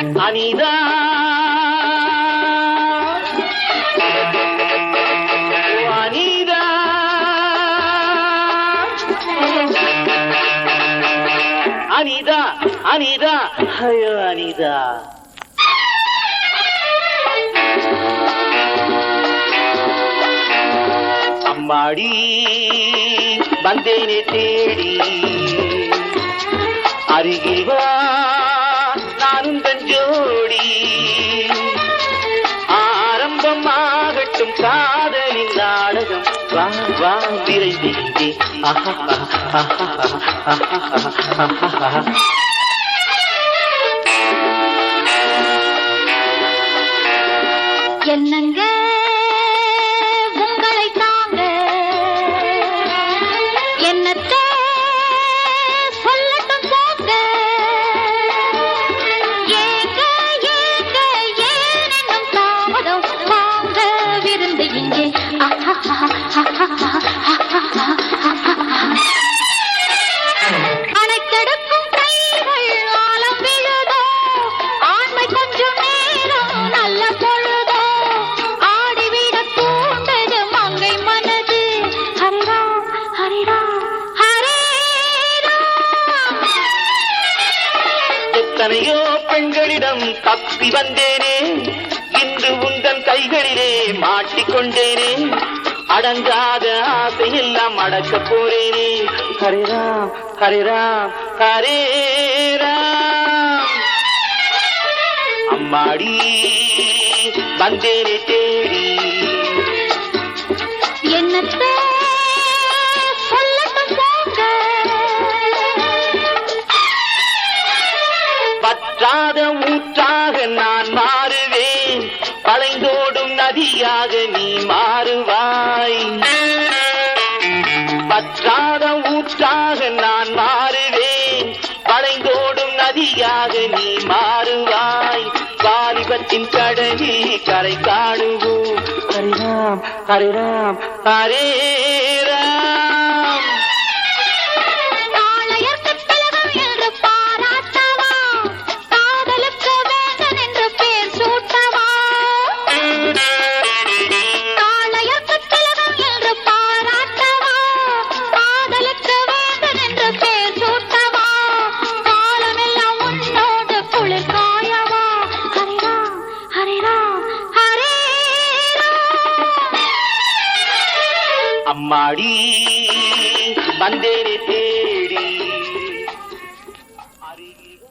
அனிதா அனிதா அனிதா அனிதா. ஐயோ அனிதா. அம்மாடி வந்தேனே தேடி. அருகில் வா. நானும் ஜோடி. ஆரம்பமாகட்டும் காதலின் நாடகம். வா வா விரைந்திருந்தே ஆஹா ஆஹா ஆஹா ஆஹா ஆஹா. எத்தனையோ பெண்களிடம் தப்பி வந்தேனே. இன்று உந்தன் கைகளிலே மாட்டிக்கொண்டேனே. அடங்காத ஆசையெல்லாம் அடக்க போறேனே. ஹரிராம் ஹரிராம் ஹரேராம் அம்மாடி வந்தேனே தேடி. வற்றாத ஊற்றாக நான் மாறுவேன். வளைந்தோடும் நதியாக நீ மாறுவாய். பற்றாத ஊற்றாக நான் மாறுவேன். வளைந்தோடும் நதியாக நீ மாறுவாய். வாலிபத்தின் கடலில் கரை காணுவோம். ஹரிராம் ஹரிராம் ஹரேராம் அம்மாடி வந்தேனே தேடி. அருகில்